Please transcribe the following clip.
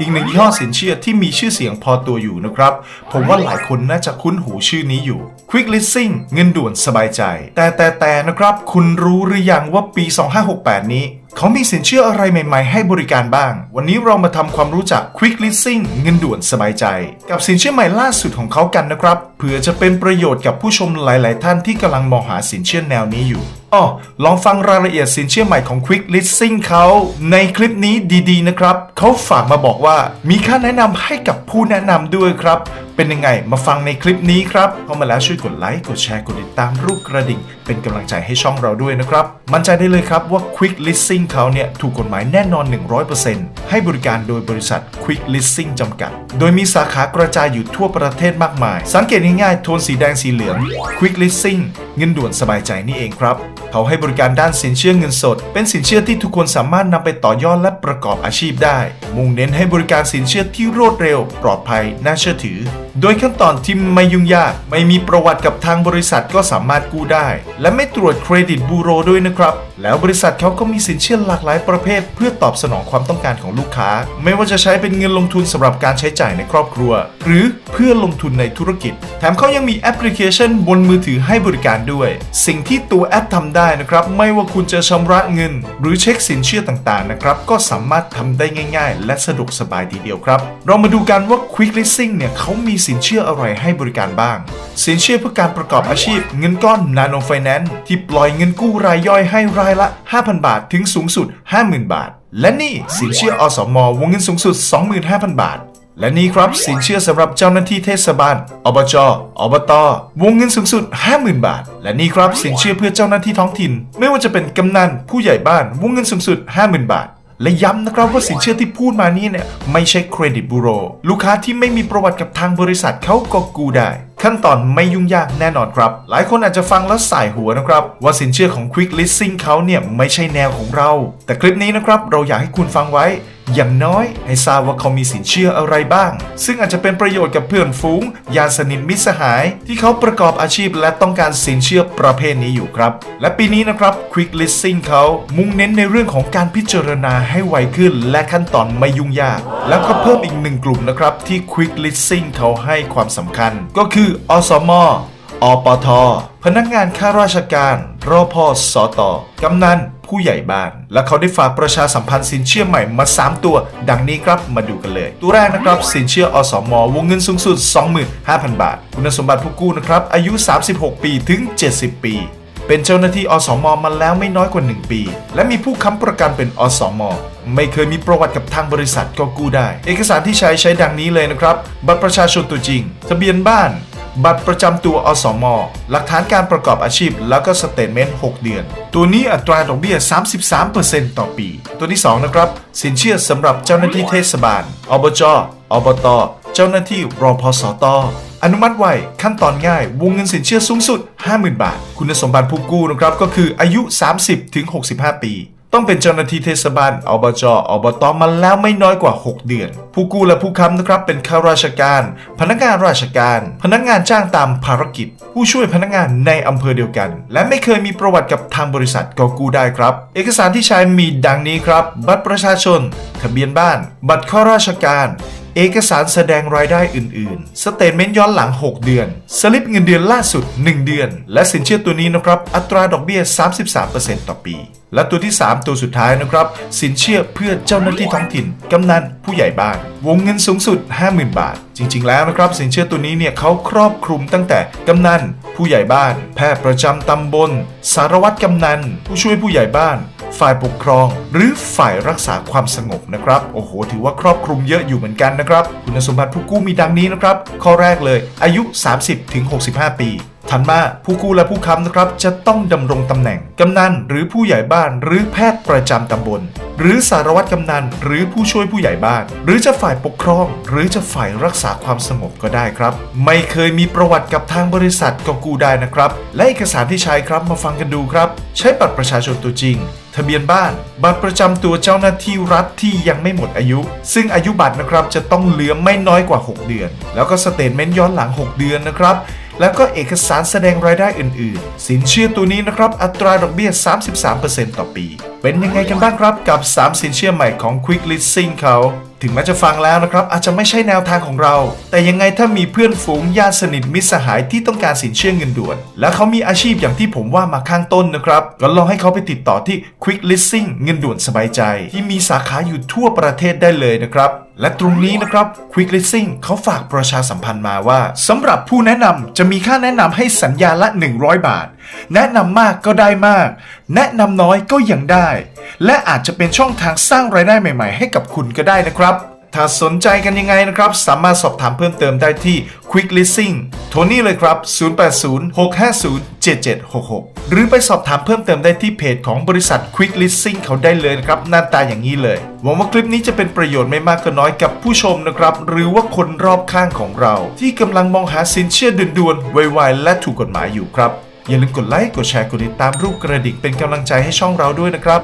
อีกหนึ่งยี่ห้อสินเชื่อที่มีชื่อเสียงพอตัวอยู่นะครับ ผมว่าหลายคนน่าจะคุ้นหูชื่อนี้อยู่ Quick Leasing เงินด่วนสบายใจ แต่แต่แต่นะครับ คุณรู้หรือยังว่าปี 2568 นี้เขามีสินเชื่ออะไรใหม่ๆ ให้บริการบ้าง วันนี้เรามาทำความรู้จัก Quick Leasing เงินด่วนสบายใจ กับสินเชื่อใหม่ล่าสุดของเขากันนะครับเพื่อจะเป็นประโยชน์กับผู้ชมหลาย ๆ ท่านที่กำลังมองหาสินเชื่อแนวนี้อยู่ อ๋อลองฟังรายละเอียดสินเชื่อใหม่ของ Quick Leasing เขาในคลิปนี้ดีๆนะครับ เขาฝากมาบอกว่ามีค่าแนะนำให้กับผู้แนะนำด้วยครับ เป็นยังไงมาฟังในคลิปนี้ครับเข้ามาแล้วช่วยกดไลค์กดแชร์กดติดตามรูปกระดิ่ง เป็นกำลังใจให้ช่องเราด้วยนะครับ มั่นใจได้เลยครับว่า Quick Leasing เขาเนี่ยถูกกฎหมายแน่นอน 100%ให้บริการโดยบริษัท Quick Leasing จำกัด โดยมีสาขากระจายอยู่ทั่วประเทศมากมาย สังเกตง่ายๆโทนสีแดงสีเหลือง Quick Leasing เงินด่วนสบายใจนี่เองครับ เขาให้บริการด้านสินเชื่อเงินสด เป็นสินเชื่อที่ทุกคนสามารถนำไปต่อยอดและประกอบอาชีพได้ มุ่งเน้นให้บริการสินเชื่อที่รวดเร็ว ปลอดภัย น่าเชื่อถือ โดยขั้นตอนที่ไม่ยุ่งยาก ไม่มีประวัติกับทางบริษัทก็สามารถกู้ได้ และไม่ตรวจเครดิตบูโรด้วยนะครับ แล้วบริษัทเขาก็มีสินเชื่อหลากหลายประเภท เพื่อตอบสนองความต้องการของลูกค้า ไม่ว่าจะใช้เป็นเงินลงทุนสำหรับการใช้จ่ายในครอบครัว หรือเพื่อลงทุนในธุรกิจ แถมเขายังมีแอปพลิเคชันบนมือถือให้บริการด้วย สิ่งที่ตัวแอปทำได้นะครับ ไม่ว่าคุณจะชำระเงิน หรือเช็คสินเชื่อต่างๆนะครับก็สามารถทำได้ง่าย ๆ และสะดวกสบายทีเดียวครับ เรามาดูกันว่า Quick Leasing เนี่ยเขามีสินเชื่ออะไรให้บริการบ้าง สินเชื่อเพื่อการประกอบอาชีพ เงินก้อน Nano Finance ที่ปล่อยเงินกู้รายย่อยให้รายละ 5,000 บาทถึงสูงสุด 50,000 บาท และนี่สินเชื่ออสมวงเงินสูงสุด 25,000 บาทและนี่ครับสินเชื่อสำหรับเจ้าหน้าที่เทศบาล อบจ อบต วงเงินสูงสุด 50,000 บาท และนี่ครับสินเชื่อเพื่อเจ้าหน้าที่ท้องถิ่น ไม่ว่าจะเป็นกำนันผู้ใหญ่บ้าน วงเงินสูงสุด 50,000 บาท และย้ำนะครับว่าสินเชื่อที่พูดมานี้เนี่ยไม่ใช่เครดิตบูโร ลูกค้าที่ไม่มีประวัติกับทางบริษัทเขาก็กู้ได้ ขั้นตอนไม่ยุ่งยากแน่นอนครับ หลายคนอาจจะฟังแล้วสายหัวนะครับ ว่าสินเชื่อของ Quick Listing เขาเนี่ยไม่ใช่แนวของเรา แต่คลิปนี้นะครับเราอยากให้คุณฟังไว้ อย่างน้อยให้ทราบว่าเขามีสินเชื่ออะไรบ้าง ซึ่งอาจจะเป็นประโยชน์กับเพื่อนฝูงญาติสนิทมิตรสหาย ที่เขาประกอบอาชีพและต้องการสินเชื่อประเภทนี้อยู่ครับ และปีนี้นะครับ Quick Leasing เขามุ่งเน้นในเรื่องของการพิจารณาให้ไวขึ้น และขั้นตอนไม่ยุ่งยาก แล้วก็เพิ่มอีกหนึ่งกลุ่มนะครับที่ Quick Leasing เขาให้ความสำคัญ ก็คืออสมอปท พนักงานข้าราชการรอพอสอตอกำนัน ผู้ใหญ่บ้าน และเขาได้ฝากประชาสัมพันธ์สินเชื่อใหม่มา 3 ตัว ดังนี้ครับมาดูกันเลย ตัวแรกนะครับสินเชื่ออสมวงเงินสูงสุด 25,000 บาท คุณสมบัติผู้กู้นะครับอายุ 36 ปีถึง 70 ปีเป็นเจ้าหน้าที่อสมมาแล้วไม่น้อยกว่า 1 ปี และมีผู้ค้ำประกันเป็นอสม ไม่เคยมีประวัติกับทางบริษัทก็กู้ได้ เอกสารที่ใช้ใช้ดังนี้เลยนะครับ บัตรประชาชนตัวจริง ทะเบียนบ้าน บัตรประจำตัวอสม หลักฐานการประกอบอาชีพ แล้วก็สเตทเมนต์ 6 เดือน ตัวนี้อัตราดอกเบี้ย 33%ต่อปี ตัวที่ 2 นะครับ สินเชื่อสำหรับเจ้าหน้าที่เทศบาล อบจ อบต เจ้าหน้าที่รอพสต อนุมัติไวขั้นตอนง่าย วงเงินสินเชื่อสูงสุด 50,000 บาท คุณสมบัติผู้กู้นะครับก็คืออายุ 30-65 ปี ต้องเป็นเจ้าหน้าที่เทศบาลอบจอบตมาแล้วไม่น้อยกว่า 6 เดือน ผู้กู้และผู้ค้ำนะครับเป็นข้าราชการ พนักงานราชการ พนักงานจ้างตามภารกิจ ผู้ช่วยพนักงานในอำเภอเดียวกัน และไม่เคยมีประวัติกับทางบริษัทก็กู้ได้ครับ เอกสารที่ใช้มีดังนี้ครับ บัตรประชาชน ทะเบียนบ้าน บัตรข้าราชการ เอกสารแสดงรายได้อื่น ๆ สเตทเมนต์ย้อนหลัง 6 เดือน สลิปเงินเดือนล่าสุด 1 เดือน และสินเชื่อตัวนี้นะครับ อัตราดอกเบี้ย 33%ต่อปี และตัวที่ 3 ตัวสุดท้ายนะครับ สินเชื่อเพื่อเจ้าหน้าที่ท้องถิ่น กำนันผู้ใหญ่บ้าน วงเงินสูงสุด 50,000 บาท จริง ๆ แล้วนะครับ สินเชื่อตัวนี้เนี่ยเขาครอบคลุมตั้งแต่ กำนัน ผู้ใหญ่บ้าน แพทย์ประจำตำบล สารวัตรกำนัน ผู้ช่วยผู้ใหญ่บ้าน ฝ่ายปกครอง หรือฝ่ายรักษาความสงบนะครับโอ้โห ถือว่าครอบคลุมเยอะอยู่เหมือนกันนะครับคุณสมบัติผู้กู้มีดังนี้นะครับข้อแรกเลยอายุ 30-65 ปี ถัดมาผู้กู้และผู้ค้ำนะครับจะต้องดำรงตำแหน่งกำนันหรือผู้ใหญ่บ้านหรือแพทย์ประจำตำบล หรือสารวัตรกำนันหรือผู้ช่วยผู้ใหญ่บ้าน หรือจะฝ่ายปกครอง หรือจะฝ่ายรักษาความสงบก็ได้ครับ ไม่เคยมีประวัติกับทางบริษัทก็กู้ได้นะครับ และเอกสารที่ใช้ครับมาฟังกันดูครับ ใช้บัตรประชาชนตัวจริงทะเบียนบ้าน บัตรประจำตัวเจ้าหน้าที่รัฐที่ยังไม่หมดอายุ ซึ่งอายุบัตรนะครับจะต้องเหลือไม่น้อยกว่า 6 เดือน แล้วก็สเตทเมนต์ย้อนหลัง 6 เดือนนะครับ แล้วก็เอกสารแสดงรายได้อื่น ๆ สินเชื่อตัวนี้นะครับ อัตราดอกเบี้ย 33%ต่อปี เป็นยังไงกันบ้างครับกับ 3 สินเชื่อใหม่ของ Quick Leasing เขา ถึงแม้จะฟังแล้วนะครับ อาจจะไม่ใช่แนวทางของเรา แต่ยังไงถ้ามีเพื่อนฝูงญาติสนิทมิตรสหายที่ต้องการสินเชื่อเงินด่วน และเขามีอาชีพอย่างที่ผมว่ามาข้างต้นนะครับ ก็ลองให้เขาไปติดต่อที่ Quick Leasing เงินด่วนสบายใจ ที่มีสาขาอยู่ทั่วประเทศได้เลยนะครับ และตรงนี้นะครับ Quick Leasing เขาฝากประชาสัมพันธ์มาว่าสำหรับผู้แนะนำจะมีค่าแนะนำให้สัญญาละ 100 บาท แนะนำมากก็ได้มาก แนะนำน้อยก็ยังได้ และอาจจะเป็นช่องทางสร้างรายได้ใหม่ ๆ ให้กับคุณก็ได้นะครับ ถ้าสนใจกันยังไงนะครับ สามารถสอบถามเพิ่มเติมได้ที่ Quick Leasing โทรนี่เลยครับ 0806507766 หรือไปสอบถามเพิ่มเติมได้ที่เพจของบริษัท Quick Leasing เขาได้เลยนะครับ หน้าตาอย่างนี้เลย หวังว่าคลิปนี้จะเป็นประโยชน์ไม่มากก็น้อยกับผู้ชมนะครับ หรือว่าคนรอบข้างของเรา ที่กำลังมองหาสินเชื่อด่วนๆไวๆและถูกกฎหมายอยู่ครับ อย่าลืมกดไลค์กดแชร์กดติดตามรูปกระดิ่งเป็นกำลังใจให้ช่องเราด้วยนะครับ